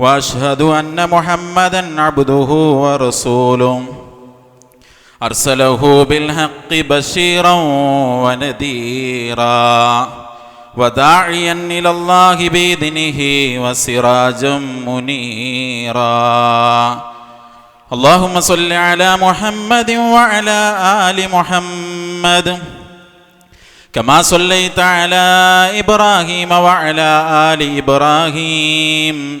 وأشهد أن محمدا عبده ورسوله. أرسله بالحق بشيرا ونذيرا وداعيا إلى الله بإذنه وسراجا منيرا. اللهم صل على محمد وعلى آل محمد. كما صليت على إبراهيم وعلى آل إبراهيم.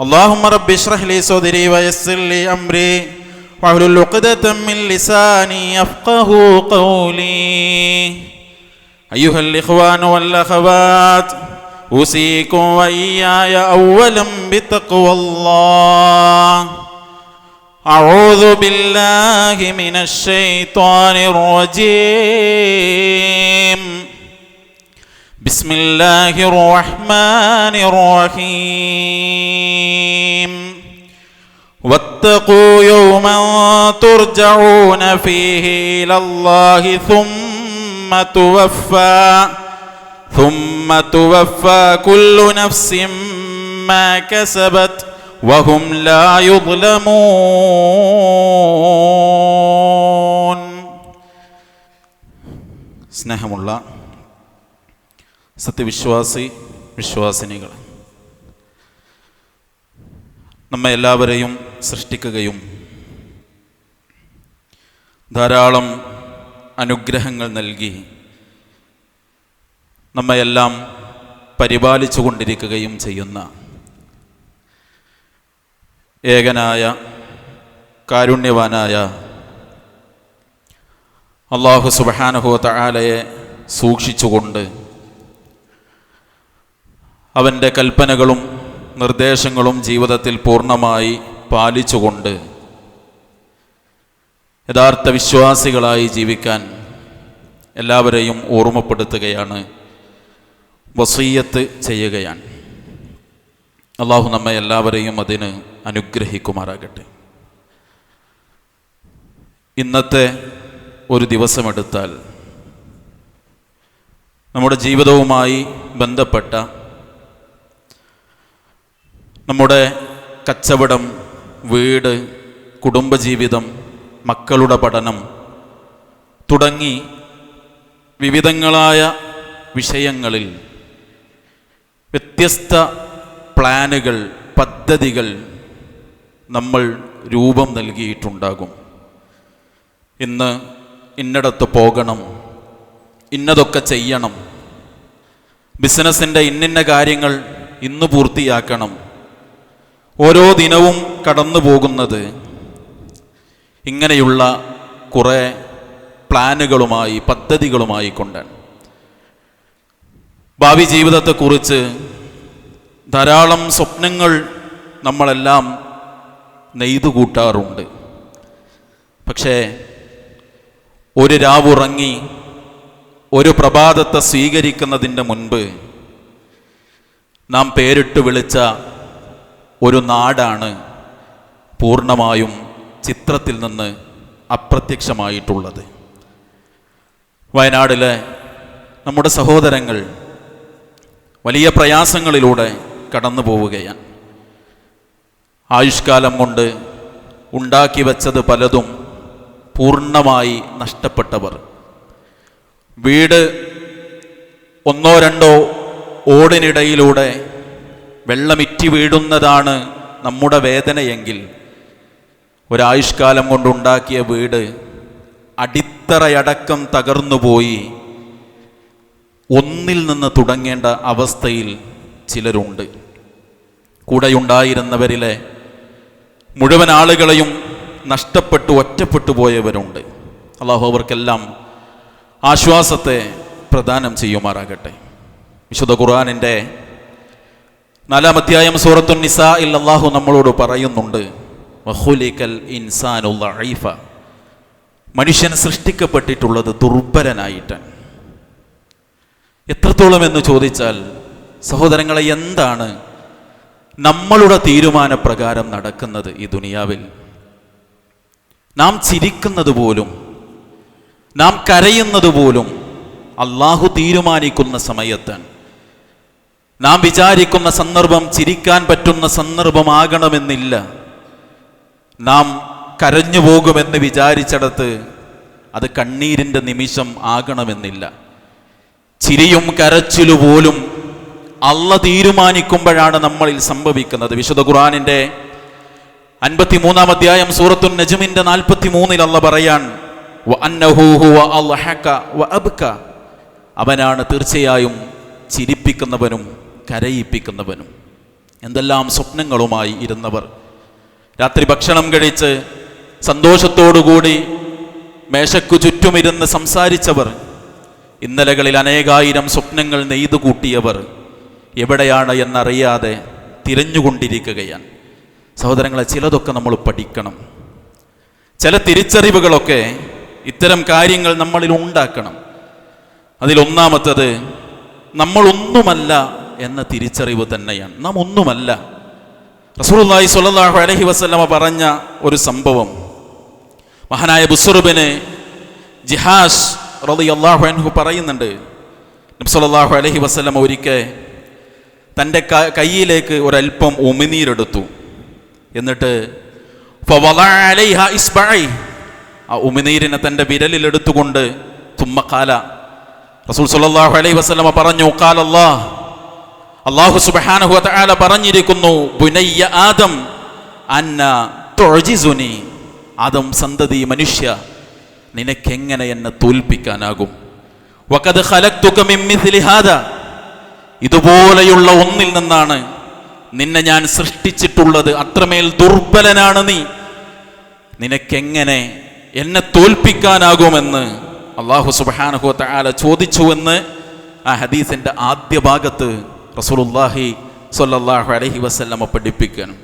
اللهم رب اشرح لي صدري ويسر لي أمري. واحلل عقدة من لساني يفقه قولي. أيها الإخوان والأخوات أوصيكم وإياي أولا بتقوى الله. أعوذ بالله من الشيطان الرجيم. بسم الله الرحمن الرحيم واتقوا يوما ترجعون فيه إلى الله ثم توفى ثم توفى كل نفس ما كسبت وهم لا يظلمون സ്നേഹമുള്ള സത്യവിശ്വാസി വിശ്വാസിനികൾ. നമ്മെ എല്ലാവരെയും സൃഷ്ടിക്കുകയും ധാരാളം അനുഗ്രഹങ്ങൾ നൽകി നമ്മയെല്ലാം പരിപാലിച്ചു കൊണ്ടിരിക്കുകയും ചെയ്യുന്ന ഏകനായ കാരുണ്യവാനായ അള്ളാഹു സുബഹാനഹുവ തആലയെ സൂക്ഷിച്ചുകൊണ്ട് അവന്റെ കൽപ്പനകളും നിർദ്ദേശങ്ങളും ജീവിതത്തിൽ പൂർണമായി പാലിച്ചുകൊണ്ട് യഥാർത്ഥ വിശ്വാസികളായി ജീവിക്കാൻ എല്ലാവരെയും ഓർമ്മപ്പെടുത്തുകയാണ് വസീയത്ത് ചെയ്യുകയാണ്. അള്ളാഹു നമ്മെ എല്ലാവരെയും അതിന് അനുഗ്രഹിക്കുമാറാകട്ടെ. ഇന്നത്തെ ഒരു ദിവസമെടുത്താൽ നമ്മുടെ ജീവിതവുമായി ബന്ധപ്പെട്ട നമ്മുടെ കച്ചവടം വീട് കുടുംബജീവിതം മക്കളുടെ പഠനം തുടങ്ങി വിവിധങ്ങളായ വിഷയങ്ങളിൽ വ്യത്യസ്ത പ്ലാനുകൾ പദ്ധതികൾ നമ്മൾ രൂപം നൽകിയിട്ടുണ്ടാകും. ഇന്ന് ഇന്നിടത്ത് പോകണം ഇന്നതൊക്കെ ചെയ്യണം ബിസിനസ്സിന്റെ ഇന്നിന്ന കാര്യങ്ങൾ ഇന്ന് പൂർത്തിയാക്കണം ഓരോ ദിനവും കടന്നു പോകുന്നത് ഇങ്ങനെയുള്ള കുറേ പ്ലാനുകളുമായി പദ്ധതികളുമായി കൊണ്ടാണ്. ഭാവി ജീവിതത്തെക്കുറിച്ച് ധാരാളം സ്വപ്നങ്ങൾ നമ്മളെല്ലാം നെയ്തു കൂട്ടാറുണ്ട്. പക്ഷേ ഒരു രാവുറങ്ങി ഒരു പ്രഭാതത്തെ സ്വീകരിക്കുന്നതിന്റെ മുൻപ് നാം പേരിട്ട് വിളിച്ച ഒരു നാടാണ് പൂർണമായും ചിത്രത്തിൽ നിന്ന് അപ്രത്യക്ഷമായിട്ടുള്ളത്. വയനാടിലെ നമ്മുടെ സഹോദരങ്ങൾ വലിയ പ്രയാസങ്ങളിലൂടെ കടന്നു പോവുകയാണ്. ആയുഷ്കാലം കൊണ്ട് ഉണ്ടാക്കി വച്ചത് പലതും പൂർണമായി നഷ്ടപ്പെട്ടവർ. വീട് ഒന്നോ രണ്ടോ ഓടിനിടയിലൂടെ വെള്ളമിറ്റി വീടുന്നതാണ് നമ്മുടെ വേദനയെങ്കിൽ. ഒരായുഷ്കാലം കൊണ്ടുണ്ടാക്കിയ വീട് അടിത്തറയടക്കം തകർന്നുപോയി. ഒന്നിൽ നിന്ന് തുടങ്ങേണ്ട അവസ്ഥയിൽ ചിലരുണ്ട്. കൂടെയുണ്ടായിരുന്നവരിലെ മുഴുവൻ ആളുകളെയും നഷ്ടപ്പെട്ടു ഒറ്റപ്പെട്ടു പോയവരുണ്ട്. അള്ളാഹു അവർക്കെല്ലാം ആശ്വാസത്തെ പ്രദാനം ചെയ്യുമാറാകട്ടെ. വിശുദ്ധ ഖുർആാനിന്റെ നാലാം അധ്യായം സൂറത്തു നിസാ ഇൽ അള്ളാഹു നമ്മളോട് പറയുന്നുണ്ട് മനുഷ്യൻ സൃഷ്ടിക്കപ്പെട്ടിട്ടുള്ളത് ദുർബലനായിട്ട് എത്രത്തോളം എന്ന് ചോദിച്ചാൽ സഹോദരങ്ങളെ എന്താണ് നമ്മളുടെ തീരുമാനപ്രകാരം നടക്കുന്നത് ഈ ദുനിയാവിൽ? നാം ചിരിക്കുന്നത് പോലും നാം കരയുന്നത് പോലും അള്ളാഹു തീരുമാനിക്കുന്ന സമയത്താണ്. നാം വിചാരിക്കുന്ന സന്ദർഭം ചിരിക്കാൻ പറ്റുന്ന സന്ദർഭമാകണമെന്നില്ല. നാം കരഞ്ഞു പോകുമെന്ന് വിചാരിച്ചിടത്ത് അത് കണ്ണീരിന്റെ നിമിഷം ആകണമെന്നില്ല. ചിരിയും കരച്ചിലു പോലും അള്ള തീരുമാനിക്കുമ്പോഴാണ് നമ്മളിൽ സംഭവിക്കുന്നത്. വിശുദ്ധ ഖുർആാനിന്റെ അൻപത്തിമൂന്നാം അധ്യായം സൂറത്തുൻ നജുമിന്റെ നാൽപ്പത്തി മൂന്നിൽ അള്ള പറയാൻ "വ ഹുവ അൽഹക വ അവനാണ് തീർച്ചയായും ചിരിപ്പിക്കുന്നവനും കരയിപ്പിക്കുന്നവനും എന്തെല്ലാം സ്വപ്നങ്ങളുമായി ഇരുന്നവർ. രാത്രി ഭക്ഷണം കഴിച്ച് സന്തോഷത്തോടുകൂടി മേശക്കു ചുറ്റുമിരുന്ന് സംസാരിച്ചവർ ഇന്നലകളിൽ അനേകായിരം സ്വപ്നങ്ങൾ നെയ്തു കൂട്ടിയവർ എവിടെയാണ് എന്നറിയാതെ തിരഞ്ഞുകൊണ്ടിരിക്കുകയാണ്. സഹോദരങ്ങളെ ചിലതൊക്കെ നമ്മൾ പഠിക്കണം. ചില തിരിച്ചറിവുകളൊക്കെ ഇത്തരം കാര്യങ്ങൾ നമ്മളിൽ ഉണ്ടാക്കണം. അതിലൊന്നാമത്തത് നമ്മളൊന്നുമല്ല എന്ന തിരിച്ചറിവ് തന്നെയാണ്. നാം ഒന്നുമല്ല റസൂലുള്ളാഹി സ്വല്ലല്ലാഹു അലഹി വസ്ലമ പറഞ്ഞ ഒരു സംഭവം. മഹാനായ ബുസുറുബിന് ജിഹാസ് അള്ളാഹു അൻഹു പറയുന്നുണ്ട്. നബി അലഹി വസല്ലമ ഒരിക്കൽ തന്റെ കയ്യിലേക്ക് ഒരൽപ്പം ഉമിനീരെടുത്തു. എന്നിട്ട്. ആ ഉമിനീരിനെ തന്റെ വിരലിലെടുത്തുകൊണ്ട് തുമ്മക്കാല റസൂൽ സുല്ലാഹു അലൈഹി വസ്ലമ പറഞ്ഞു ഖാല അല്ലാഹ് അല്ലാഹു സുബ്ഹാനഹു വ തആല പറഞ്ഞിരിക്കുന്നു ബുനയ്യ ആദം അന്ന തുഅജിസുനി. ആദം സന്തതി മനുഷ്യ നിനക്കെങ്ങനെ എന്നെ തോൽപ്പിക്കാനാകും? വക്കത് ഖലഖ്തുക മിൻ മിഥ്ലി ഹാദാ. ഇതുപോലെയുള്ള ഒന്നിൽ നിന്നാണ് നിന്നെ ഞാൻ സൃഷ്ടിച്ചിട്ടുള്ളത്. അത്രമേൽ ദുർബലനാണ് നീ. നിനക്കെങ്ങനെ എന്നെ തോൽപ്പിക്കാനാകുമെന്ന് അള്ളാഹു സുബാനഹു തആല ചോദിച്ചുവെന്ന് ആ ഹദീസിന്റെ ആദ്യ ഭാഗത്ത് റസൂലുള്ളാഹി സൊല്ലാഹു അലഹി വസല്ലമ പഠിപ്പിക്കണം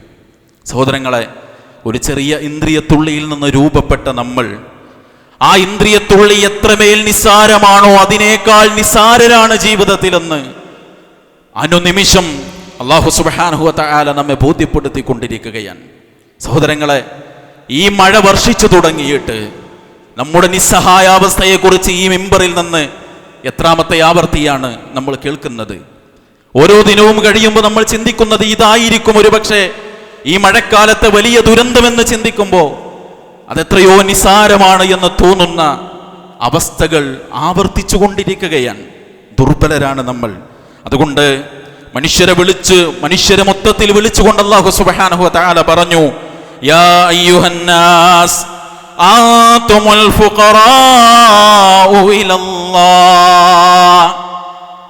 സഹോദരങ്ങളെ ഒരു ചെറിയ ഇന്ദ്രിയത്തുള്ളിയിൽ നിന്ന് രൂപപ്പെട്ട നമ്മൾ ആ ഇന്ദ്രിയത്തുള്ളി എത്രമേൽ നിസ്സാരമാണോ അതിനേക്കാൾ നിസ്സാരരാണ് ജീവിതത്തിലെന്ന് അനുനിമിഷം അള്ളാഹു സുബാനഹു തആല നമ്മെ ബോധ്യപ്പെടുത്തിക്കൊണ്ടിരിക്കുകയാണ്. സഹോദരങ്ങളെ ഈ മഴ വർഷിച്ചു തുടങ്ങിയിട്ട് നമ്മുടെ നിസ്സഹായാവസ്ഥയെക്കുറിച്ച് ഈ മെമ്പറിൽ നിന്ന് എത്രാമത്തെ ആവർത്തിയാണ് നമ്മൾ കേൾക്കുന്നത്. ഓരോ ദിനവും കഴിയുമ്പോൾ നമ്മൾ ചിന്തിക്കുന്നത് ഇതായിരിക്കും ഒരുപക്ഷെ ഈ മഴക്കാലത്തെ വലിയ ദുരന്തമെന്ന് ചിന്തിക്കുമ്പോൾ അതെത്രയോ നിസാരമാണ് എന്ന് തോന്നുന്ന അവസ്ഥകൾ ആവർത്തിച്ചു കൊണ്ടിരിക്കുകയാണ് ദുർബലരാണ് നമ്മൾ. അതുകൊണ്ട് മനുഷ്യരെ വിളിച്ച് മനുഷ്യരെ മൊത്തത്തിൽ വിളിച്ചുകൊണ്ട് അല്ലാഹു സുബ്ഹാനഹു താല പറഞ്ഞു യാ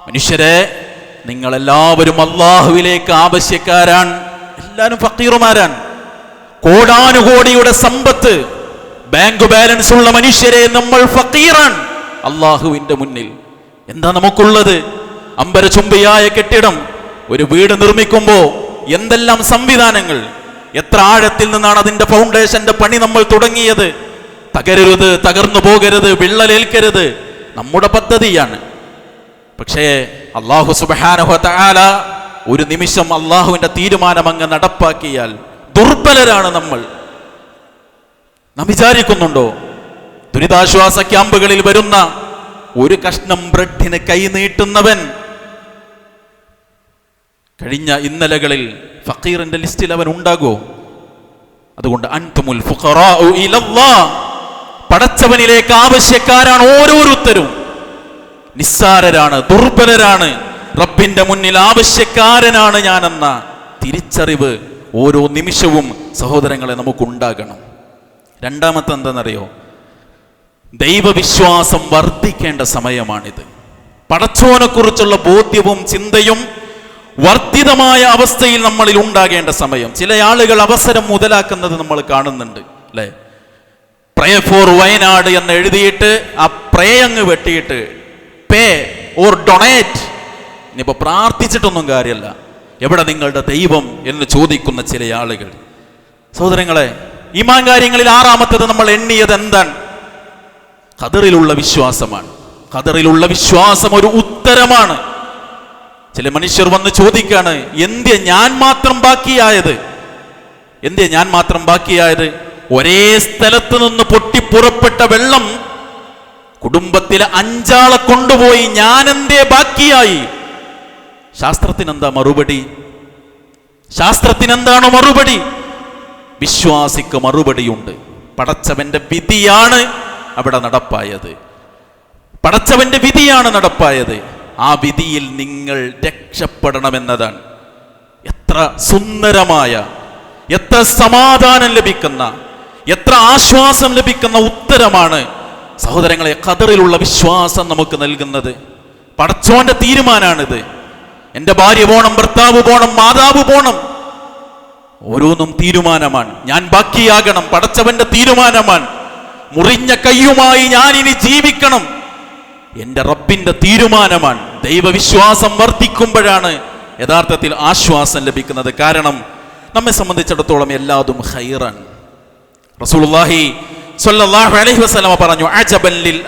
മനുഷ്യരെ നിങ്ങളെല്ലാവരും അള്ളാഹുവിലേക്ക് ആവശ്യക്കാരാണ്. എല്ലാവരും ഫക്കീറുമാരാണ്. കോടാനുകോടിയുടെ സമ്പത്ത് ബാങ്ക് ബാലൻസ് ഉള്ള മനുഷ്യരെ നമ്മൾ ഫക്കീറാണ്. അള്ളാഹുവിന്റെ മുന്നിൽ. എന്താ നമുക്കുള്ളത്? അമ്പരചുംബിയായ കെട്ടിടം ഒരു വീട് നിർമ്മിക്കുമ്പോൾ എന്തെല്ലാം സംവിധാനങ്ങൾ? എത്ര ആഴത്തിൽ നിന്നാണ് അതിന്റെ ഫൗണ്ടേഷന്റെ പണി നമ്മൾ തുടങ്ങിയത്? തകരരുത് തകർന്നു പോകരുത് വിള്ളലേൽക്കരുത്. നമ്മുടെ പദ്ധതിയാണ്. പക്ഷേ അള്ളാഹു സുബാനഹു തആല ഒരു നിമിഷം അള്ളാഹുവിന്റെ തീരുമാനം അങ്ങ് നടപ്പാക്കിയാൽ ദുർബലരാണ് നമ്മൾ. നാം വിചാരിക്കുന്നുണ്ടോ? ദുരിതാശ്വാസ ക്യാമ്പുകളിൽ വരുന്ന ഒരു കഷ്ണം ബ്രെഡിന് കൈനീട്ടുന്നവൻ കഴിഞ്ഞ ഇന്നലകളിൽ ഫക്കീറിന്റെ ലിസ്റ്റിൽ അവൻ ഉണ്ടാകോ? അതുകൊണ്ട് അൻതുമുൽ പടച്ചവനിലേക്ക് ആവശ്യക്കാരാണ് ഓരോരുത്തരും. നിസ്സാരരാണ് ദുർബലരാണ്. റബ്ബിന്റെ മുന്നിൽ ആവശ്യക്കാരനാണ് ഞാനെന്ന തിരിച്ചറിവ് ഓരോ നിമിഷവും സഹോദരങ്ങളെ നമുക്കുണ്ടാകണം. രണ്ടാമത്തെ എന്താണെന്നറിയോ? ദൈവവിശ്വാസം വർദ്ധിക്കേണ്ട സമയമാണിത്. പടച്ചോനെ കുറിച്ചുള്ള ബോധ്യവും ചിന്തയും വർദ്ധിതമായ അവസ്ഥയിൽ നമ്മളിൽ ഉണ്ടാകേണ്ട സമയം. ചില ആളുകൾ അവസരം മുതലാക്കുന്നത് നമ്മൾ കാണുന്നുണ്ട് അല്ലേ? പ്രേ ഫോർ വയനാട് എന്ന് എഴുതിയിട്ട് ആ പ്രേ അങ്ങ് വെട്ടിയിട്ട് പേ ഓർ ഡൊണേറ്റ് ഇനിയിപ്പോ പ്രാർത്ഥിച്ചിട്ടൊന്നും കാര്യമല്ല എവിടെ നിങ്ങളുടെ ദൈവം എന്ന് ചോദിക്കുന്ന ചില ആളുകൾ. സഹോദരങ്ങളെ ഈമാൻ കാര്യങ്ങളിൽ ആറാമത്തത് നമ്മൾ എണ്ണിയത് എന്താണ്? ഖദറിലുള്ള വിശ്വാസമാണ്. ഖദറിലുള്ള വിശ്വാസം ഒരു ഉത്തരമാണ്. ചില മനുഷ്യർ വന്ന് ചോദിക്കാണ് എന്തിയ ഞാൻ മാത്രം ബാക്കിയായത്? എന്തിയ ഞാൻ മാത്രം ബാക്കിയായത്? ഒരേ സ്ഥലത്ത് നിന്ന് പൊട്ടിപ്പുറപ്പെട്ട വെള്ളം കുടുംബത്തിലെ അഞ്ചാളെ കൊണ്ടുപോയി ഞാൻ എന്തേ ബാക്കിയായി? ശാസ്ത്രത്തിനെന്താ മറുപടി? ശാസ്ത്രത്തിനെന്താണ് മറുപടി? വിശ്വാസിക്ക് മറുപടിയുണ്ട്. പടച്ചവന്റെ വിധിയാണ് അവിടെ നടപ്പായത്. പടച്ചവന്റെ വിധിയാണ് നടപ്പായത്. ആ വിധിയിൽ നിങ്ങൾ രക്ഷപ്പെടണമെന്നതാണ്. എത്ര സുന്ദരമായ എത്ര സമാധാനം ലഭിക്കുന്ന എത്ര ആശ്വാസം ലഭിക്കുന്ന ഉത്തരമാണ് സഹോദരങ്ങളെ ഖദറിലുള്ള വിശ്വാസം നമുക്ക് നൽകുന്നത്. പടച്ചോന്റെ തീരുമാനാണിത്. എന്റെ ഭാര്യ പോണം ഭർത്താവ് പോണം മാതാവ് പോണം. ഓരോന്നും തീരുമാനമാണ്. ഞാൻ ബാക്കിയാകണം പടച്ചവന്റെ തീരുമാനമാണ്. മുറിഞ്ഞ കയ്യുമായി ഞാൻ ഇനി ജീവിക്കണം. എന്റെ റബ്ബിന്റെ തീരുമാനമാണ്. ദൈവവിശ്വാസം വർദ്ധിക്കുമ്പോഴാണ് യഥാർത്ഥത്തിൽ ആശ്വാസം ലഭിക്കുന്നത്. കാരണം നമ്മെ സംബന്ധിച്ചിടത്തോളം എല്ലാതും ഹൈറാണ് റസൂലുള്ളാഹി സ്വല്ലല്ലാഹു അലൈഹി പറഞ്ഞു അജബൻ ലിൽ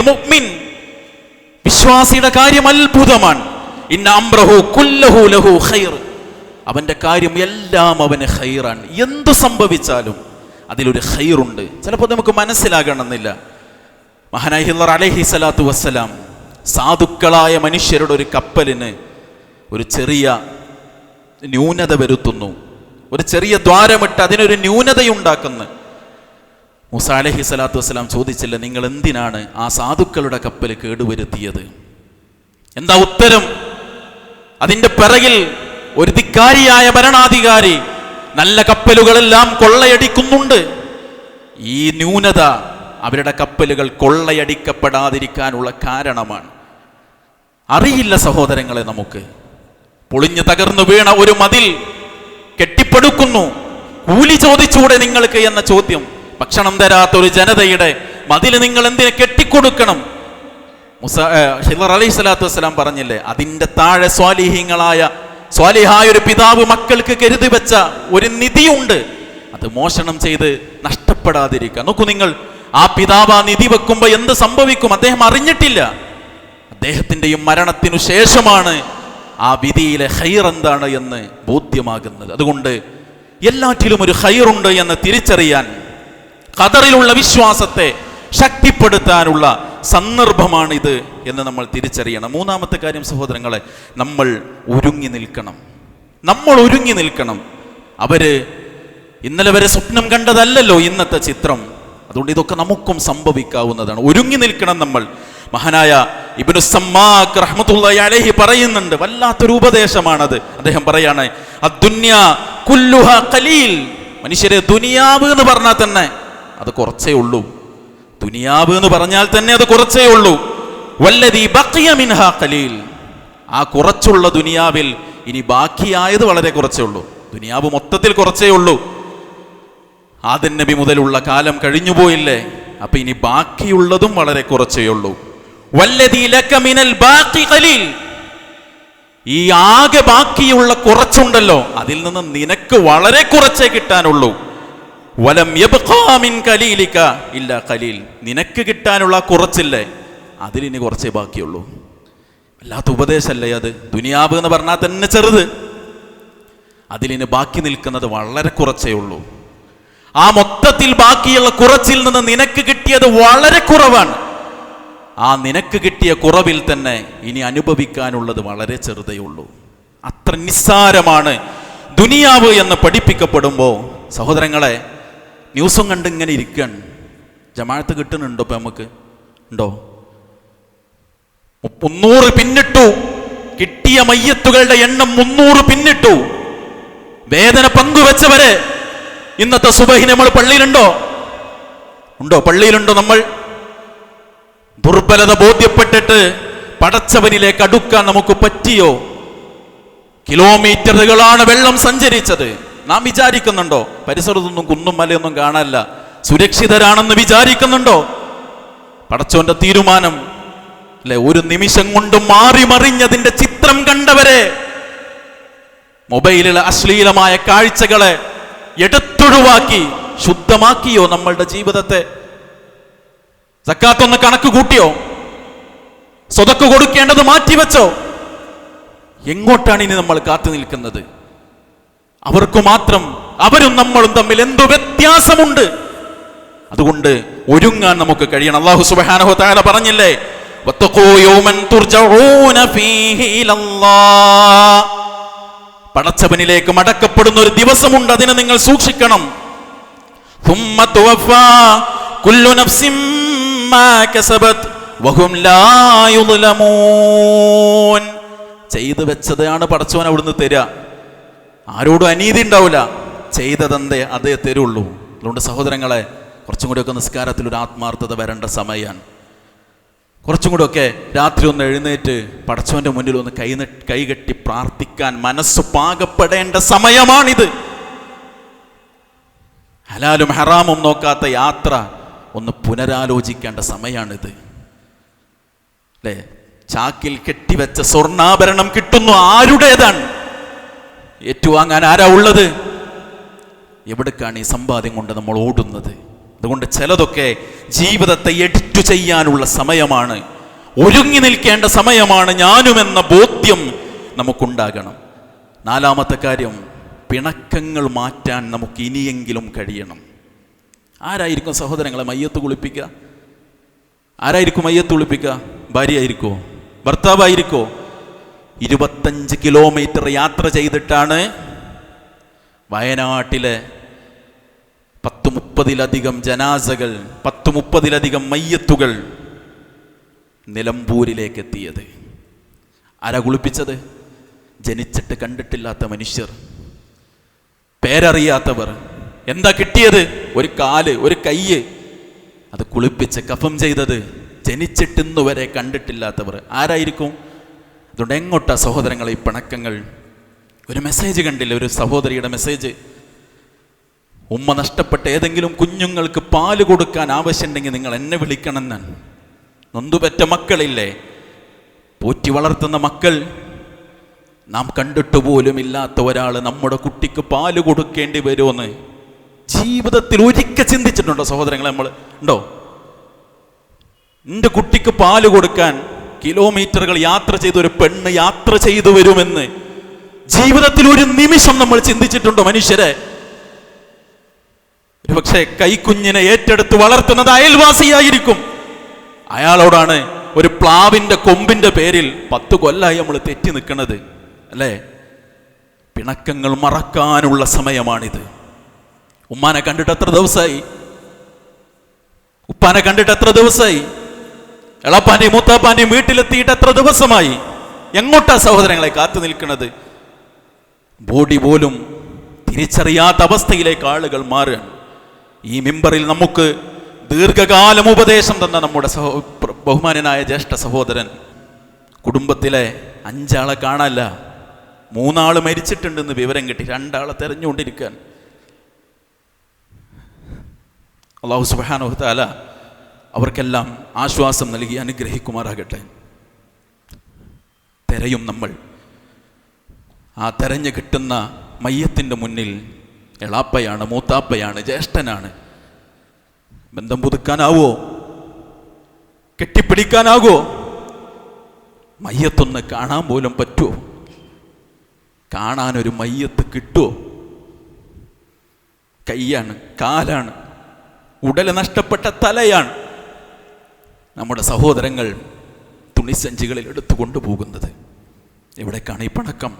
മുഅ്മിൻ. വിശ്വാസിയുടെ കാര്യം അത്ഭുതമാണ്. ഇന്ന അംറഹു കുല്ലഹു ലഹു ഖൈർ. അവന്റെ കാര്യം എല്ലാം അവന് ഖൈറാണ്. എന്തു സംഭവിച്ചാലും അതിലൊരു ഖൈറുണ്ട്. ചിലപ്പോൾ നമുക്ക് മനസ്സിലാകണമെന്നില്ല. മഹാനായ അലൈഹി സ്വലാത്തു വസ്സലാം സാധുക്കളായ മനുഷ്യരുടെ ഒരു കപ്പലിന് ഒരു ചെറിയ ന്യൂനത വരുത്തുന്നു. ഒരു ചെറിയ ദ്വാരമിട്ട് അതിനൊരു ന്യൂനതയുണ്ടാക്കുന്നു. മൂസ അലഹി സ്വലാത്തു വസ്സലാം ചോദിച്ചില്ല നിങ്ങൾ എന്തിനാണ് ആ സാധുക്കളുടെ കപ്പൽ കേടുവരുത്തിയത്? എന്താ ഉത്തരം? അതിന്റെ പിറകിൽ ഒരു ധിക്കാരിയായ ഭരണാധികാരി നല്ല കപ്പലുകളെല്ലാം കൊള്ളയടിക്കുന്നുണ്ട്. ഈ ന്യൂനത അവരുടെ കപ്പലുകൾ കൊള്ളയടിക്കപ്പെടാതിരിക്കാനുള്ള കാരണമാണ്. അറിയില്ല സഹോദരങ്ങളെ നമുക്ക്. പൊളിഞ്ഞു തകർന്നു വീണ ഒരു മതിൽ കെട്ടിപ്പടുക്കുന്നു. കൂലി ചോദിച്ചൂടെ നിങ്ങൾക്ക് എന്ന ചോദ്യം. ഭക്ഷണം തരാത്ത ഒരു ജനതയുടെ മതിൽ നിങ്ങൾ എന്തിനെ കെട്ടിക്കൊടുക്കണം? മുസ ഹിദർ അലൈഹി സ്വലാത്തു വസ്സലാം പറഞ്ഞില്ലേ അതിന്റെ താഴെ സ്വാലിഹീങ്ങളായ സ്വാലിഹായ ഒരു പിതാവ് മക്കൾക്ക് കരുതി വെച്ച ഒരു നിധിയുണ്ട്. അത് മോഷണം ചെയ്ത് നഷ്ടപ്പെടാതിരിക്കുക. നോക്കൂ നിങ്ങൾ ആ പിതാവ് ആ നിധി വെക്കുമ്പോൾ എന്ത് സംഭവിക്കും? അദ്ദേഹം അറിഞ്ഞിട്ടില്ല. അദ്ദേഹത്തിന്റെയും മരണത്തിനു ശേഷമാണ് ആ വിധിയിലെ ഹൈർ എന്താണ് എന്ന് ബോധ്യമാകുന്നത്. അതുകൊണ്ട് എല്ലാറ്റിലും ഒരു ഹൈറുണ്ട് എന്ന് തിരിച്ചറിയാൻ ഖദറിലുള്ള വിശ്വാസത്തെ ശക്തിപ്പെടുത്താനുള്ള സന്ദർഭമാണിത് എന്ന് നമ്മൾ തിരിച്ചറിയണം. മൂന്നാമത്തെ കാര്യം സഹോദരങ്ങളെ നമ്മൾ ഒരുങ്ങി നിൽക്കണം. നമ്മൾ ഒരുങ്ങി നിൽക്കണം. അവർ ഇന്നലെ വരെ സ്വപ്നം കണ്ടതല്ലല്ലോ ഇന്നത്തെ ചിത്രം. അതുകൊണ്ട് ഇതൊക്കെ നമുക്കും സംഭവിക്കാവുന്നതാണ്. ഒരുങ്ങി നിൽക്കണം നമ്മൾ. മഹാനായ ഇബ്നു സമ്മാഖ് റഹ്മത്തുള്ളാഹി അലൈഹി പറയുന്നുണ്ട്. വല്ലാത്തൊരു ഉപദേശമാണത്. അദ്ദേഹം പറയാണ് അദ്ദുന്യ കുല്ലുഹ ഖലീൽ. മനുഷ്യരെ ദുനിയാവ് എന്ന് പറഞ്ഞാൽ തന്നെ അത് കുറച്ചേ ഉള്ളൂ. ദുനിയാവ് എന്ന് പറഞ്ഞാൽ തന്നെ അത് കുറച്ചേ ഉള്ളൂ. വല്ലതി ഖലീൽ. ആ കുറച്ചുള്ള ദുനിയാവിൽ ഇനി ബാക്കിയായത് വളരെ കുറച്ചേ ഉള്ളൂ. ദുനിയാവ് മൊത്തത്തിൽ കുറച്ചേ ഉള്ളൂ. ആദൻ നബി മുതലുള്ള കാലം കഴിഞ്ഞുപോയില്ലേ അപ്പൊ ഇനി ബാക്കിയുള്ളതും വളരെ കുറച്ചേ ഉള്ളൂ. ഈ ആകെ ബാക്കിയുള്ള കുറച്ചുണ്ടല്ലോ. അതിൽ നിന്ന് നിനക്ക് വളരെ കുറച്ചേ കിട്ടാനുള്ളൂ. വലം യബ്ഖാ മിൻ ഖലീലിക ഇല്ല കലീൽ നിനക്ക് കിട്ടാനുള്ള കുറച്ചില്ലേ? അതിലിനി കുറച്ചേ ബാക്കിയുള്ളൂ. വല്ലാത്ത ഉപദേശമല്ലേ അത്? ദുനിയാവ് എന്ന് പറഞ്ഞാൽ തന്നെ ചെറുത്. അതിലിന് ബാക്കി നിൽക്കുന്നത് വളരെ കുറച്ചേ ഉള്ളൂ. ആ മൊത്തത്തിൽ ബാക്കിയുള്ള കുറച്ചിൽ നിന്ന് നിനക്ക് കിട്ടിയത് വളരെ കുറവാണ്. ആ നിനക്ക് കിട്ടിയ കുറവിൽ തന്നെ ഇനി അനുഭവിക്കാനുള്ളത് വളരെ ചെറുതേ ഉള്ളൂ. അത്ര നിസ്സാരമാണ്. ദുനിയാവ് എന്ന് പഠിപ്പിക്കപ്പെടുമ്പോൾ സഹോദരങ്ങളെ ന്യൂസും കണ്ട് ഇങ്ങനെ ഇരിക്കുകയാണ് ജമാഅത്ത് കിട്ടുന്നുണ്ടോ ഇപ്പം നമുക്ക്? ഉണ്ടോ? മുന്നൂറ് പിന്നിട്ടു. കിട്ടിയ മയ്യത്തുകളുടെ എണ്ണം മുന്നൂറ് പിന്നിട്ടു. വേദന പങ്കുവെച്ചവരെ ഇന്നത്തെ സുബഹി നമ്മൾ പള്ളിയിലുണ്ടോ? ഉണ്ടോ? പള്ളിയിലുണ്ടോ നമ്മൾ? ദുർബലത ബോധ്യപ്പെട്ടിട്ട് പടച്ചവനിലേക്ക് അടുക്കാൻ നമുക്ക് പറ്റിയോ? കിലോമീറ്ററുകളാണ് വെള്ളം സഞ്ചരിച്ചത്. നാം വിചാരിക്കുന്നുണ്ടോ? പരിസരത്തൊന്നും കുന്നും മലയൊന്നും കാണാനല്ല. സുരക്ഷിതരാണെന്ന് വിചാരിക്കുന്നുണ്ടോ? പടച്ചോന്റെ തീരുമാനം അല്ലെ? ഒരു നിമിഷം കൊണ്ട് മാറി മറിഞ്ഞതിന്റെ ചിത്രം കണ്ടവരെ മൊബൈലിലെ അശ്ലീലമായ കാഴ്ചകളെ എടുത്തൊഴിവാക്കി ശുദ്ധമാക്കിയോ നമ്മളുടെ ജീവിതത്തെ? സക്കാത്തൊന്ന് കണക്ക് കൂട്ടിയോ? സ്വതക്ക് കൊടുക്കേണ്ടത് മാറ്റിവെച്ചോ? എങ്ങോട്ടാണ് ഇനി നമ്മൾ കാത്തു നിൽക്കുന്നത്? അവർക്ക് മാത്രം അവരും നമ്മളും തമ്മിൽ എന്തു വ്യത്യാസമുണ്ട്. അതുകൊണ്ട് ഒരുങ്ങാൻ നമുക്ക് കഴിയണം. അള്ളാഹു സുബാനഹു താല പറഞ്ഞില്ലേ പടച്ചവനിലേക്ക് മടക്കപ്പെടുന്ന ഒരു ദിവസമുണ്ട് അതിനെ നിങ്ങൾ സൂക്ഷിക്കണം. ചെയ്തു വെച്ചതാണ് പടച്ചവൻ അവിടുന്ന് തരിക ആരോടും അനീതി ഉണ്ടാവില്ല. ചെയ്തതെന്തേ അതേ തരുള്ളൂ. അതുകൊണ്ട് സഹോദരങ്ങളെ കുറച്ചും കൂടിയൊക്കെ നിസ്കാരത്തിൽ ഒരു ആത്മാർത്ഥത വരേണ്ട സമയമാണ് കുറച്ചും കൂടിയൊക്കെ രാത്രി ഒന്ന് എഴുന്നേറ്റ് പടച്ചവന്റെ മുന്നിൽ ഒന്ന് കൈ കൈകെട്ടി പ്രാർത്ഥിക്കാൻ മനസ്സ് പാകപ്പെടേണ്ട സമയമാണിത്. ഹലാലും ഹറാമും നോക്കാത്ത യാത്ര ഒന്ന് പുനരാലോചിക്കേണ്ട സമയമാണിത് അല്ലേ ചാക്കിൽ കെട്ടിവെച്ച സ്വർണാഭരണം കിട്ടുന്നു ആരുടേതാണ്? ഏറ്റുവാങ്ങാൻ ആരാ ഉള്ളത്? എവിടേക്കാണ് ഈ സമ്പാദ്യം കൊണ്ട് നമ്മൾ ഓടുന്നത്? അതുകൊണ്ട് ചിലതൊക്കെ ജീവിതത്തെ എഡിറ്റ് ചെയ്യാനുള്ള സമയമാണ്. ഒരുങ്ങി നിൽക്കേണ്ട സമയമാണ് ഞാനുമെന്ന ബോധ്യം നമുക്കുണ്ടാകണം. നാലാമത്തെ കാര്യം പിണക്കങ്ങൾ മാറ്റാൻ നമുക്ക് ഇനിയെങ്കിലും കഴിയണം. ആരായിരിക്കും സഹോദരങ്ങളെ മയ്യത്ത് കുളിപ്പിക്കുക? ആരായിരിക്കും മയ്യത്ത് കുളിപ്പിക്കുക? ഭാര്യയായിരിക്കോ ഭർത്താവായിരിക്കോ ഇരുപത്തഞ്ച് കിലോമീറ്റർ യാത്ര ചെയ്തിട്ടാണ് വയനാട്ടിലെ പത്ത് മുപ്പതിലധികം ജനാസകൾ പത്ത് മുപ്പതിലധികം മയ്യത്തുകൾ നിലമ്പൂരിലേക്ക് എത്തിയത് ആരാ കുളിപ്പിച്ചത്? ജനിച്ചിട്ട് കണ്ടിട്ടില്ലാത്ത മനുഷ്യർ. പേരറിയാത്തവർ. എന്താ കിട്ടിയത്? ഒരു കാൽ ഒരു കയ്യ്. അത് കുളിപ്പിച്ച് കഫം ചെയ്തത് ജനിച്ചിട്ടിന്നുവരെ കണ്ടിട്ടില്ലാത്തവർ. ആരായിരിക്കും? അതുകൊണ്ട് എങ്ങോട്ടാ സഹോദരങ്ങളെ ഈ പിണക്കങ്ങൾ? ഒരു മെസ്സേജ് കണ്ടില്ല? ഒരു സഹോദരിയുടെ മെസ്സേജ് ഉമ്മ നഷ്ടപ്പെട്ട ഏതെങ്കിലും കുഞ്ഞുങ്ങൾക്ക് പാൽ കൊടുക്കാൻ ആവശ്യമുണ്ടെങ്കിൽ നിങ്ങൾ എന്നെ വിളിക്കണം എന്നാണ് നൊന്തുപെറ്റ മക്കളില്ലേ? പോറ്റി വളർത്തുന്ന മക്കൾ. നാം കണ്ടിട്ട് പോലും ഇല്ലാത്ത ഒരാൾ നമ്മുടെ കുട്ടിക്ക് പാൽ കൊടുക്കേണ്ടി വരുമെന്ന്. ജീവിതത്തിൽ ഒരിക്കൽ ചിന്തിച്ചിട്ടുണ്ടോ സഹോദരങ്ങളെ നമ്മൾ ഉണ്ടോ? എന്റെ കുട്ടിക്ക് പാൽ കൊടുക്കാൻ കിലോമീറ്ററുകൾ യാത്ര ചെയ്ത ഒരു പെണ്ണ് യാത്ര ചെയ്തു വരുമെന്ന് ജീവിതത്തിൽ ഒരു നിമിഷം നമ്മൾ ചിന്തിച്ചിട്ടുണ്ടോ മനുഷ്യരെ? ഒരുപക്ഷെ കൈക്കുഞ്ഞിനെ ഏറ്റെടുത്ത് വളർത്തുന്നത് അയൽവാസിയായിരിക്കും. അയാളോടാണ് ഒരു പ്ലാവിന്റെ കൊമ്പിന്റെ പേരിൽ പത്ത് കൊല്ലായി നമ്മൾ തെറ്റി നിൽക്കുന്നത് അല്ലേ? പിണക്കങ്ങൾ മറക്കാനുള്ള സമയമാണിത്. ഉമ്മാനെ കണ്ടിട്ട് എത്ര ദിവസമായി ഉപ്പാനെ കണ്ടിട്ട് എത്ര ദിവസമായി എളപ്പാന്റെയും മൂത്താപ്പാന്റെയും വീട്ടിലെത്തിയിട്ട് എത്ര ദിവസമായി? എങ്ങോട്ടാ സഹോദരങ്ങളെ കാത്തു നിൽക്കുന്നത്? ബോഡി പോലും തിരിച്ചറിയാത്ത അവസ്ഥയിലേക്ക് ആളുകൾ മാറുകയാണ്. ഈ മെമ്പറിൽ നമുക്ക് ദീർഘകാലം ഉപദേശം തന്ന നമ്മുടെ സഹോ ബഹുമാനനായ ജ്യേഷ്ഠ സഹോദരൻ. കുടുംബത്തിലെ അഞ്ചാളെ കാണാല്ല മൂന്നാൾ മരിച്ചിട്ടുണ്ടെന്ന് വിവരം കിട്ടി. രണ്ടാളെ തെരഞ്ഞുകൊണ്ടിരിക്കാൻ അള്ളാഹു സുബാനോഹത്താല താല അവർക്കെല്ലാം ആശ്വാസം നൽകി അനുഗ്രഹിക്കുമാറാകട്ടെ. തെരയും നമ്മൾ. ആ തെരഞ്ഞു കിട്ടുന്ന മയ്യത്തിന്റെ മുന്നിൽ എളാപ്പയാണ് മൂത്താപ്പയാണ് ജ്യേഷ്ഠനാണ്. ബന്ധം പുതുക്കാനാവോ? കെട്ടിപ്പിടിക്കാനാകോ? മയ്യത്തൊന്ന് കാണാൻ പോലും പറ്റുമോ കാണാനൊരു മയ്യത്ത് കിട്ടുമോ കൈയാണ് കാലാണ് ഉടൽ നഷ്ടപ്പെട്ട തലയാണ്. നമ്മുടെ സഹോദരങ്ങൾ തുണിസഞ്ചികളിൽ എടുത്തു കൊണ്ടുപോകുന്നത്. എവിടേക്കാണ് ഈ പണക്കം?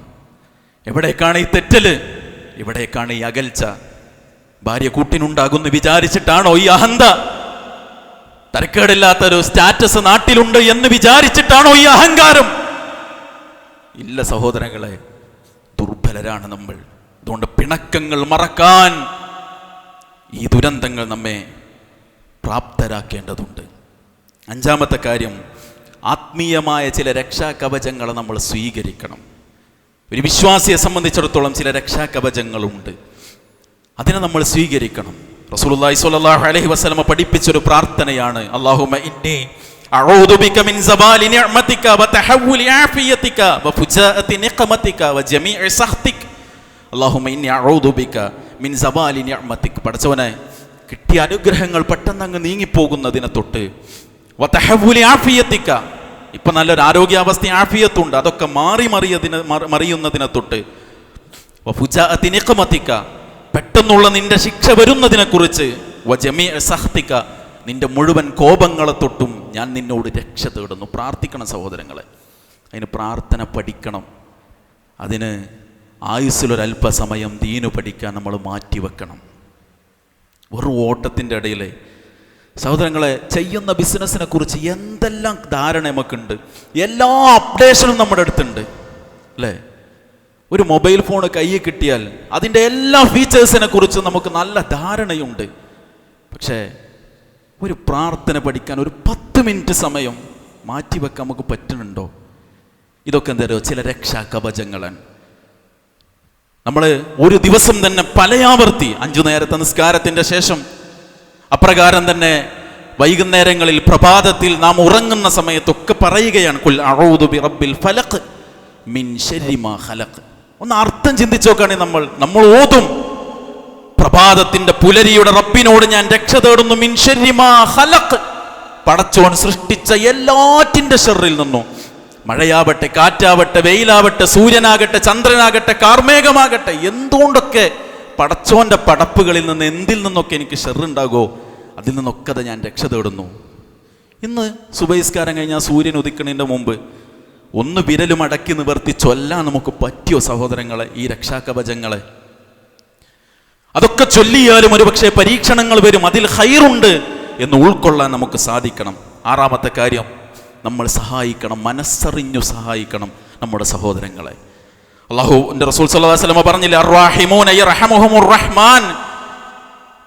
എവിടേക്കാണ് ഈ തെറ്റൽ? എവിടേക്കാണ് ഈ അകൽച്ച? ഭാര്യ കൂട്ടിനുണ്ടാകുന്നു വിചാരിച്ചിട്ടാണോ ഈ അഹന്ത? തരക്കേടില്ലാത്തൊരു സ്റ്റാറ്റസ് നാട്ടിലുണ്ട് എന്ന് വിചാരിച്ചിട്ടാണോ ഈ അഹങ്കാരം? ഇല്ല സഹോദരങ്ങളെ ദുർബലരാണ് നമ്മൾ. അതുകൊണ്ട് പിണക്കങ്ങൾ മറക്കാൻ ഈ ദുരന്തങ്ങൾ നമ്മെ പ്രാപ്തരാക്കേണ്ടതുണ്ട്. അഞ്ചാമത്തെ കാര്യം ആത്മീയമായ ചില രക്ഷാകവചങ്ങൾ നമ്മൾ സ്വീകരിക്കണം. ഒരു വിശ്വാസിയെ സംബന്ധിച്ചിടത്തോളം ചില രക്ഷാകവചങ്ങളുണ്ട്. അതിനെ നമ്മൾ സ്വീകരിക്കണം. റസൂലുള്ളാഹി സ്വല്ലല്ലാഹു അലൈഹി വസല്ലമ പഠിപ്പിച്ചൊരു പ്രാർത്ഥനയാണ് അല്ലാഹുമ്മ ഇന്നി അഊദു ബിക മിൻ സബാലി നിഅമതിക വ തഹവ്വുലി ആഫിയതിക വ ഫുജാഅതി നിഖമതിക വ ജമീഇ സഖ്തിക. അല്ലാഹുമ്മ ഇന്നി അഊദു ബിക മിൻ സബാലി നിഅമതിക. പഠിച്ചവനെ കിട്ടിയ അനുഗ്രഹങ്ങൾ പെട്ടെന്ന് അങ്ങ് നീങ്ങിപ്പോകുന്നതിനെ തൊട്ട് ആഫിയതിക ഇപ്പൊ നല്ലൊരു ആരോഗ്യാവസ്ഥ ആഫിയത്തുണ്ട്. അതൊക്കെ മാറി മറിയതിന് മറി- മറിയുന്നതിനെ തൊട്ട്. വഫുജാഅതി നിഖമതിക പെട്ടെന്നുള്ള നിന്റെ ശിക്ഷ വരുന്നതിനെ കുറിച്ച് സഹത്തിക്ക നിന്റെ മുഴുവൻ കോപങ്ങളെ തൊട്ടും ഞാൻ നിന്നോട് രക്ഷ തേടുന്നു. പ്രാർത്ഥിക്കണം സഹോദരങ്ങളെ. അതിന് പ്രാർത്ഥന പഠിക്കണം. അതിന് ആയുസ്സിലൊരല്പസമയം ദീനു പഠിക്കാൻ നമ്മൾ മാറ്റിവെക്കണം. വെറും ഓട്ടത്തിന്റെ ഇടയിൽ സഹോദരങ്ങളെ ചെയ്യുന്ന ബിസിനസ്സിനെ കുറിച്ച് എന്തെല്ലാം ധാരണ നമുക്കുണ്ട്? എല്ലാ അപ്ഡേഷനും നമ്മുടെ അടുത്തുണ്ട്. അല്ലേ? ഒരു മൊബൈൽ ഫോൺ കയ്യിൽ കിട്ടിയാൽ അതിന്റെ എല്ലാ ഫീച്ചേഴ്സിനെ കുറിച്ച് നമുക്ക് നല്ല ധാരണയുണ്ട്. പക്ഷേ ഒരു പ്രാർത്ഥന പഠിക്കാൻ ഒരു പത്ത് മിനിറ്റ് സമയം മാറ്റിവെക്കാൻ നമുക്ക് പറ്റുന്നുണ്ടോ? ഇതൊക്കെ എന്തോ ചില രക്ഷാ കവചങ്ങളാണ് നമ്മൾ ഒരു ദിവസം തന്നെ പലയാവർത്തി അഞ്ചു നേരത്തെ നിസ്കാരത്തിന്റെ ശേഷം അപ്രകാരം തന്നെ വൈകുന്നേരങ്ങളിൽ പ്രഭാതത്തിൽ നാം ഉറങ്ങുന്ന സമയത്തൊക്കെ പറയുകയാണ് കുൽ ബി റബ്ബിൽ മിൻ ശരിമാ ഖലഖ്. ഒന്ന് അർത്ഥം ചിന്തിച്ചു നോക്കുകയാണെങ്കിൽ നമ്മൾ നമ്മൾ ഓതും. പ്രഭാതത്തിന്റെ പുലരിയുടെ റബ്ബിനോട് ഞാൻ രക്ഷ തേടുന്നു മിൻ ശർരി മാ ഖലഖ്. പടച്ചോൻ സൃഷ്ടിച്ച എല്ലാറ്റിന്റെ ഷെറിൽ നിന്നും മഴയാവട്ടെ കാറ്റാവട്ടെ വെയിലാവട്ടെ സൂര്യനാകട്ടെ ചന്ദ്രനാകട്ടെ കാർമേഘമാകട്ടെ എന്തുകൊണ്ടൊക്കെ പടച്ചോന്റെ പടപ്പുകളിൽ നിന്ന് എന്തിൽ നിന്നൊക്കെ എനിക്ക് ഷെറുണ്ടാകോ? അതിൽ നിന്നൊക്കെ ഞാൻ രക്ഷ തേടുന്നു. ഇന്ന് സുബഹിസ്കാരം കഴിഞ്ഞാൽ സൂര്യൻ ഉദിക്കണതിന്റെ മുമ്പ് ഒന്ന് വിരലും അടക്കി നിവർത്തി ചൊല്ലാൻ നമുക്ക് പറ്റിയോ സഹോദരങ്ങളെ ഈ രക്ഷാകവചങ്ങളെ? അതൊക്കെ ചൊല്ലിയാലും ഒരുപക്ഷെ പരീക്ഷണങ്ങൾ വരും അതിൽ ഹൈറുണ്ട് എന്ന് ഉൾക്കൊള്ളാൻ നമുക്ക് സാധിക്കണം. ആറാമത്തെ കാര്യം നമ്മൾ സഹായിക്കണം മനസ്സറിഞ്ഞു സഹായിക്കണം നമ്മുടെ സഹോദരങ്ങളെ. അള്ളാഹു എന്റെ റസൂൽ വസല്ലമ പറഞ്ഞില്ല "അർറാഹിമൂന യർഹമുഹുമുർ റഹ്മാൻ.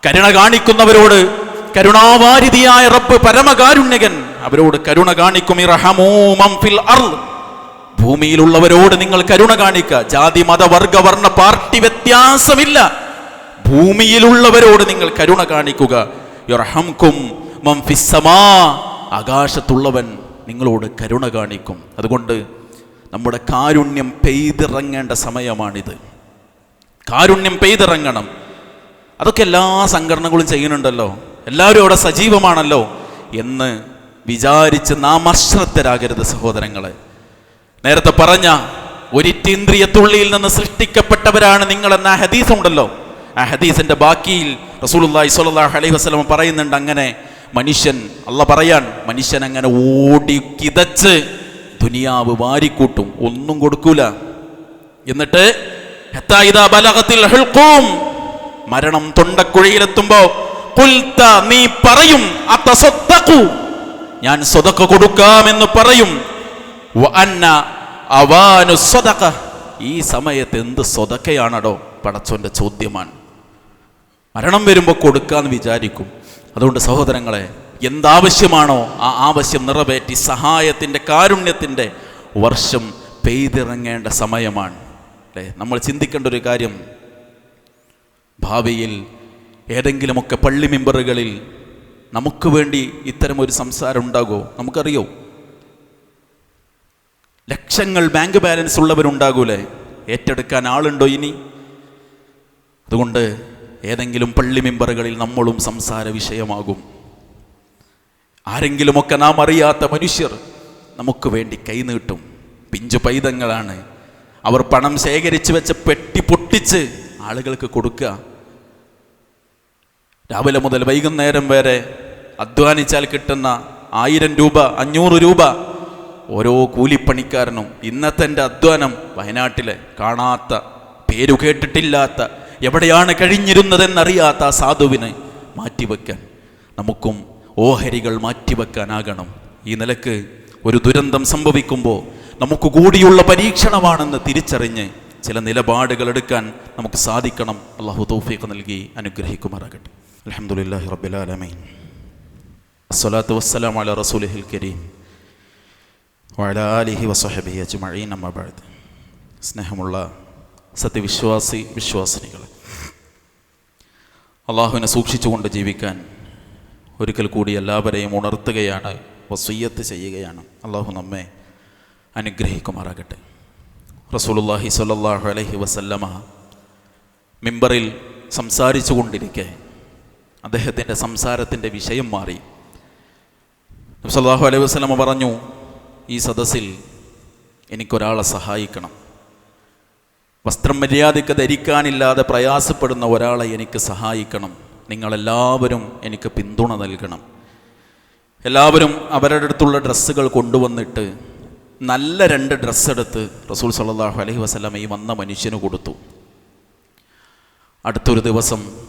കരുണ കാണിക്കുന്നവരോട് കരുണാവാരിധിയായ റബ്ബ് പരമകാരുണ്യകൻ. അവരോട് കരുണ കാണിക്കും. ഭൂമിയിലുള്ളവരോട് നിങ്ങൾ കരുണ കാണിക്കുക. ജാതി മത വർഗ വർണ പാർട്ടി വ്യത്യാസമില്ല. ഭൂമിയിലുള്ളവരോട് നിങ്ങൾ കരുണ കാണിക്കുക. യർഹംകും ആകാശത്തുള്ളവൻ നിങ്ങളോട് കരുണ കാണിക്കും. അതുകൊണ്ട് നമ്മുടെ കാരുണ്യം പെയ്തിറങ്ങേണ്ട സമയമാണിത്. കാരുണ്യം പെയ്തിറങ്ങണം. അതൊക്കെ എല്ലാ സംഘടനകളും ചെയ്യുന്നുണ്ടല്ലോ. എല്ലാവരും അവിടെ സജീവമാണല്ലോ എന്ന് വിചാരിച്ച് നാം അശ്രദ്ധരാകരുത് സഹോദരങ്ങളെ. നേരത്തെ പറഞ്ഞ ഒരിറ്റീന്ദ്രിയത്തുള്ളിയിൽ നിന്ന് സൃഷ്ടിക്കപ്പെട്ടവരാണ് നിങ്ങൾ എന്ന ഹദീസ് ഉണ്ടല്ലോ. ആ ഹദീസിന്റെ ബാക്കിയിൽ റസൂലുള്ളാഹി സ്വല്ലല്ലാഹു അലൈഹി വസല്ലം പറയുന്നുണ്ട് അങ്ങനെ മനുഷ്യൻ അല്ല പറയാൻ മനുഷ്യൻ അങ്ങനെ ഓടി കിതച്ച് ദുനിയാവ് വാരിക്കൂട്ടും ഒന്നും കൊടുക്കൂല. എന്നിട്ട് മരണം തൊണ്ടക്കുഴിയിലെത്തുമ്പോ ഖുൽത നീ പറയും ഞാൻ സ്വതക്ക കൊടുക്കാമെന്ന് പറയും. അവാനു സ്വതക്ക ഈ സമയത്ത് എന്ത് സ്വതക്കയാണടോ പടച്ചോന്റെ ചോദ്യമാണ്. മരണം വരുമ്പോൾ കൊടുക്കാന്ന് വിചാരിക്കും. അതുകൊണ്ട് സഹോദരങ്ങളെ എന്താവശ്യമാണോ ആ ആവശ്യം നിറവേറ്റി സഹായത്തിന്റെ കാരുണ്യത്തിന്റെ വർഷം പെയ്തിറങ്ങേണ്ട സമയമാണ്. അല്ലേ? നമ്മൾ ചിന്തിക്കേണ്ട ഒരു കാര്യം ഭാവിയിൽ ഏതെങ്കിലുമൊക്കെ പള്ളി മെമ്പറുകളിൽ നമുക്ക് വേണ്ടി ഇത്തരം ഒരു സംസാരം ഉണ്ടാകുമോ? നമുക്കറിയോ? ലക്ഷങ്ങൾ ബാങ്ക് ബാലൻസ് ഉള്ളവരുണ്ടാകൂലേ? ഏറ്റെടുക്കാൻ ആളുണ്ടോ ഇനി? അതുകൊണ്ട് ഏതെങ്കിലും പള്ളി മെമ്പറുകളിൽ നമ്മളും സംസാര വിഷയമാകും. ആരെങ്കിലുമൊക്കെ നാം അറിയാത്ത മനുഷ്യർ നമുക്ക് വേണ്ടി കൈനീട്ടും പിഞ്ചു പൈതങ്ങളാണ്. അവർ പണം ശേഖരിച്ചു വെച്ച് പെട്ടി പൊട്ടിച്ച് ആളുകൾക്ക് കൊടുക്കുക. രാവിലെ മുതൽ വൈകുന്നേരം വരെ അധ്വാനിച്ചാൽ കിട്ടുന്ന ആയിരം രൂപ അഞ്ഞൂറ് രൂപ ഓരോ കൂലിപ്പണിക്കാരനും ഇന്നത്തെ എന്റെ അധ്വാനം വയനാട്ടിലെ കാണാത്ത പേരു കേട്ടിട്ടില്ലാത്ത എവിടെയാണ് കഴിഞ്ഞിരുന്നതെന്നറിയാത്ത ആ സാധുവിനെ മാറ്റിവെക്കാൻ നമുക്കും ഓഹരികൾ മാറ്റിവെക്കാനാകണം. ഈ നിലയ്ക്ക് ഒരു ദുരന്തം സംഭവിക്കുമ്പോൾ നമുക്ക് കൂടിയുള്ള പരീക്ഷണമാണെന്ന് തിരിച്ചറിഞ്ഞ് ചില നിലപാടുകൾ എടുക്കാൻ നമുക്ക് സാധിക്കണം. അള്ളാഹു തൗഫീഖ് നൽകി അനുഗ്രഹിക്കുമാറാകട്ടെ. അലഹമുല്ലാഹി العالمين الصلاة والسلام അല റസൂലിഹിൽ കരീം. വഅല ആലിഹി وصحبه അജ്മഈൻ أما بعد സ്നേഹമുള്ള സത്യവിശ്വാസി വിശ്വാസിനികൾ അള്ളാഹുവിനെ സൂക്ഷിച്ചുകൊണ്ട് ജീവിക്കാൻ ഒരിക്കൽ കൂടി എല്ലാവരെയും ഉണർത്തുകയാണ് വസീയത്ത് ചെയ്യുകയാണ് അള്ളാഹു നമ്മെ അനുഗ്രഹിക്കുമാറാകട്ടെ. റസൂലുള്ളാഹി സ്വല്ലല്ലാഹു അലഹി വസല്ലമ മിമ്പറിൽ സംസാരിച്ചു കൊണ്ടിരിക്കെ അദ്ദേഹത്തിന്റെ സംസാരത്തിന്റെ വിഷയം മാറി. സല്ലാഹു അലൈഹി വസ്ലമ പറഞ്ഞു ഈ സദസ്സിൽ എനിക്കൊരാളെ സഹായിക്കണം. വസ്ത്രം മര്യാദയ്ക്ക് ധരിക്കാനില്ലാതെ പ്രയാസപ്പെടുന്ന ഒരാളെ എനിക്ക് സഹായിക്കണം. നിങ്ങളെല്ലാവരും എനിക്ക് പിന്തുണ നൽകണം. എല്ലാവരും അവരുടെ അടുത്തുള്ള ഡ്രസ്സുകൾ കൊണ്ടുവന്നിട്ട് നല്ല രണ്ട് ഡ്രസ്സ് എടുത്ത് റസൂൽ സല്ലാഹു അലൈഹി വസ്ലം ഈ വന്ന മനുഷ്യന് കൊടുത്തു. അടുത്തൊരു ദിവസം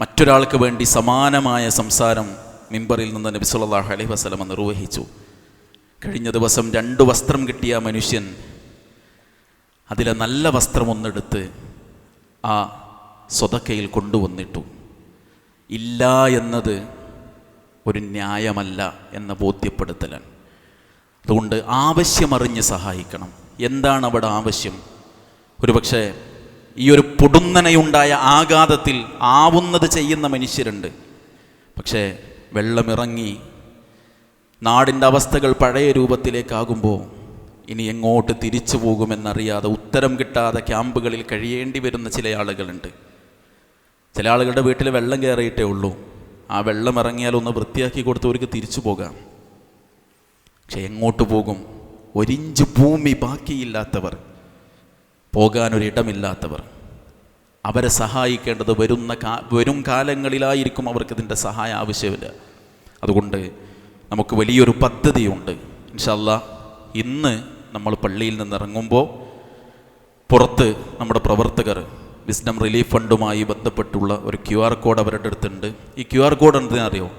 മറ്റൊരാൾക്ക് വേണ്ടി സമാനമായ സംസാരം മിമ്പറിൽ നിന്ന് നബി സല്ലല്ലാഹു അലൈഹി വസ്ലമ നിർവഹിച്ചു. കഴിഞ്ഞ ദിവസം രണ്ട് വസ്ത്രം കിട്ടിയ മനുഷ്യൻ അതിലെ നല്ല വസ്ത്രമൊന്നെടുത്ത് ആ സ്വതക്കയിൽ കൊണ്ടുവന്നിട്ടു. ഇല്ല എന്നത് ഒരു ന്യായമല്ല എന്ന ബോധ്യപ്പെടുത്തലാണ്. അതുകൊണ്ട് ആവശ്യമറിഞ്ഞ് സഹായിക്കണം. എന്താണ് അവിടെ ആവശ്യം? ഒരുപക്ഷെ ഈ ഒരു പൊടുന്നനയുണ്ടായ ആഘാതത്തിൽ ആവുന്നത് ചെയ്യുന്ന മനുഷ്യരുണ്ട്. പക്ഷേ വെള്ളമിറങ്ങി നാടിന്റെ അവസ്ഥകൾ പഴയ രൂപത്തിലേക്കാകുമ്പോൾ ഇനി എങ്ങോട്ട് തിരിച്ചു പോകുമെന്നറിയാതെ ഉത്തരം കിട്ടാതെ ക്യാമ്പുകളിൽ കഴിയേണ്ടി വരുന്ന ചില ആളുകളുണ്ട്. ചില ആളുകളുടെ വീട്ടിൽ വെള്ളം കയറിയിട്ടേ ഉള്ളൂ. ആ വെള്ളം ഇറങ്ങിയാൽ ഒന്ന് വൃത്തിയാക്കി കൊടുത്തവർക്ക് തിരിച്ചു പോകാം. പക്ഷെ എങ്ങോട്ട് പോകും? ഒരിഞ്ച് ഭൂമി ബാക്കിയില്ലാത്തവർ. പോകാനൊരിടമില്ലാത്തവർ. അവരെ സഹായിക്കേണ്ടത് വരുന്ന കാ വരും കാലങ്ങളിലായിരിക്കും അവർക്കിതിന്റെ സഹായം ആവശ്യമില്ല. അതുകൊണ്ട് നമുക്ക് വലിയൊരു പദ്ധതിയുണ്ട്. ഇൻഷല്ല ഇന്ന് നമ്മൾ പള്ളിയിൽ നിന്ന് ഇറങ്ങുമ്പോൾ പുറത്ത് നമ്മുടെ പ്രവർത്തകർ വിസ്ഡം റിലീഫ് ഫണ്ടുമായി ബന്ധപ്പെട്ടുള്ള ഒരു ക്യു ആർ കോഡ് അവരുടെ അടുത്തുണ്ട്. ഈ ക്യു ആർ കോഡ് എന്തിനറിയോ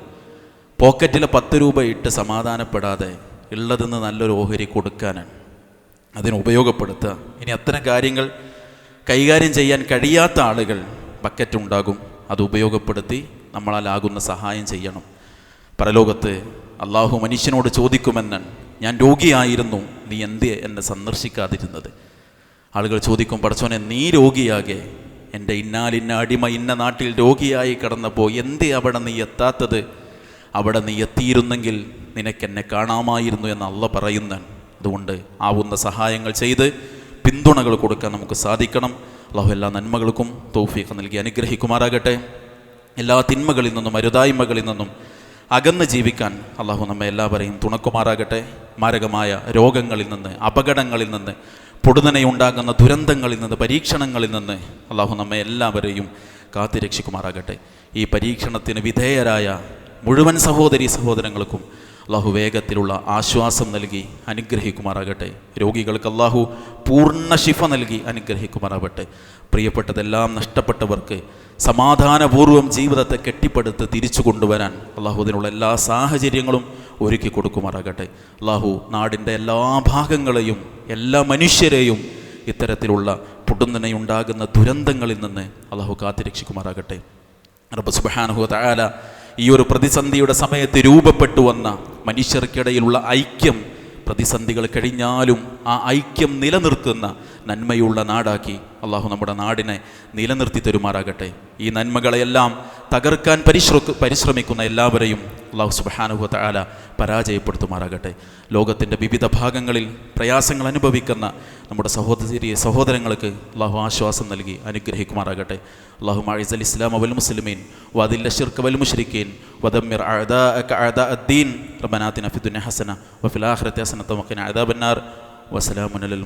പോക്കറ്റിലെ പത്ത് രൂപ ഇട്ട് സമാധാനപ്പെടാതെ ഉള്ളതെന്ന് നല്ലൊരു ഓഹരി കൊടുക്കാനാണ്. അതിന് ഉപയോഗപ്പെടുത്തുക. ഇനി അത്തരം കാര്യങ്ങൾ കൈകാര്യം ചെയ്യാൻ കഴിയാത്ത ആളുകൾ ബക്കറ്റ് ഉണ്ടാകും. അത് ഉപയോഗപ്പെടുത്തി നമ്മളാലാകുന്ന സഹായം ചെയ്യണം. പരലോകത്ത് അള്ളാഹു മനുഷ്യനോട് ചോദിക്കുമെന്നാണ് ഞാൻ രോഗിയായിരുന്നു നീ എന്ത് എന്നെ സന്ദർശിക്കാതിരുന്നത്? ആളുകൾ ചോദിക്കും പടച്ചോനെ നീ രോഗിയാകെ? എന്റെ ഇന്നാലിന്ന അടിമ ഇന്ന നാട്ടിൽ രോഗിയായി കിടന്നപ്പോൾ എന്ത് അവിടെ നീ എത്താത്തത്? അവിടെ നീ എത്തിയിരുന്നെങ്കിൽ നിനക്കെന്നെ കാണാമായിരുന്നു എന്ന് അള്ള പറയുന്നതാണ് അതുകൊണ്ട് ആവുന്ന സഹായങ്ങൾ ചെയ്ത് പിന്തുണകൾ കൊടുക്കാൻ നമുക്ക് സാധിക്കണം. അള്ളാഹു എല്ലാ നന്മകൾക്കും തൗഫീഖ് നൽകി അനുഗ്രഹിക്കുമാറാകട്ടെ. എല്ലാ തിന്മകളിൽ നിന്നും അരുതായ്മകളിൽ നിന്നും അകന്ന് ജീവിക്കാൻ അള്ളാഹു നമ്മെ എല്ലാവരെയും തുണക്കുമാറാകട്ടെ. മാരകമായ രോഗങ്ങളിൽ നിന്ന് അപകടങ്ങളിൽ നിന്ന് പൊടുതനയുണ്ടാകുന്ന ദുരന്തങ്ങളിൽ നിന്ന് പരീക്ഷണങ്ങളിൽ നിന്ന് അള്ളാഹു നമ്മെ എല്ലാവരെയും കാത്തിരക്ഷിക്കുമാറാകട്ടെ ഈ പരീക്ഷണത്തിന് വിധേയരായ മുഴുവൻ സഹോദരി സഹോദരങ്ങൾക്കും അള്ളാഹു വേഗത്തിലുള്ള ആശ്വാസം നൽകി അനുഗ്രഹിക്കുമാറാകട്ടെ. രോഗികൾക്ക് അള്ളാഹു പൂർണ ശിഫ നൽകി അനുഗ്രഹിക്കുമാറാകട്ടെ പ്രിയപ്പെട്ടതെല്ലാം നഷ്ടപ്പെട്ടവർക്ക് സമാധാനപൂർവം ജീവിതത്തെ കെട്ടിപ്പടുത്ത് തിരിച്ചു കൊണ്ടുവരാൻ അള്ളാഹു അതിനുള്ള എല്ലാ സാഹചര്യങ്ങളും ഒരുക്കി കൊടുക്കുമാറാകട്ടെ. അള്ളാഹു നാടിന്റെ എല്ലാ ഭാഗങ്ങളെയും എല്ലാ മനുഷ്യരെയും ഇത്തരത്തിലുള്ള പൊടുന്നനെയുണ്ടാകുന്ന ദുരന്തങ്ങളിൽ നിന്ന് അള്ളാഹു കാത്തിരക്ഷിക്കുമാറാകട്ടെ. റബ്ബ് സുബ്ഹാനഹു തആല ഈ ഒരു പ്രതിസന്ധിയുടെ സമയത്ത് രൂപപ്പെട്ടു വന്ന മനുഷ്യർക്കിടയിലുള്ള ഐക്യം പ്രതിസന്ധികൾ കഴിഞ്ഞാലും ആ ഐക്യം നിലനിർത്തുന്ന നന്മയുള്ള നാടാക്കി അള്ളാഹു നമ്മുടെ നാടിനെ നിലനിർത്തി തരുമാറാകട്ടെ. ഈ നന്മകളെല്ലാം തകർക്കാൻ പരിശ്ര പരിശ്രമിക്കുന്ന എല്ലാവരെയും അള്ളാഹു സുബാനുഭവ ആല പരാജയപ്പെടുത്തുമാറാകട്ടെ. ലോകത്തിന്റെ വിവിധ ഭാഗങ്ങളിൽ പ്രയാസങ്ങൾ അനുഭവിക്കുന്ന നമ്മുടെ സഹോദരി സഹോദരങ്ങൾക്ക് അള്ളാഹു ആശ്വാസം നൽകി അനുഗ്രഹിക്കുമാറാകട്ടെ. അള്ളാഹു മാഴിസ് അൽ ഇസ്ലാം വൽ മുസ്ലിമീൻ വദിൽ ഷിർക്ക് വൽ മുഷ്രിക്കീൻ വദമ്മിർ അദ്ദീൻ. റബ്ബനാ അഫിദുൻ ഹസന വഫിൽ ആഖിറതി ഹസനത വഖിന അദാബന്നാർ. വസലാമുൻ അലൽ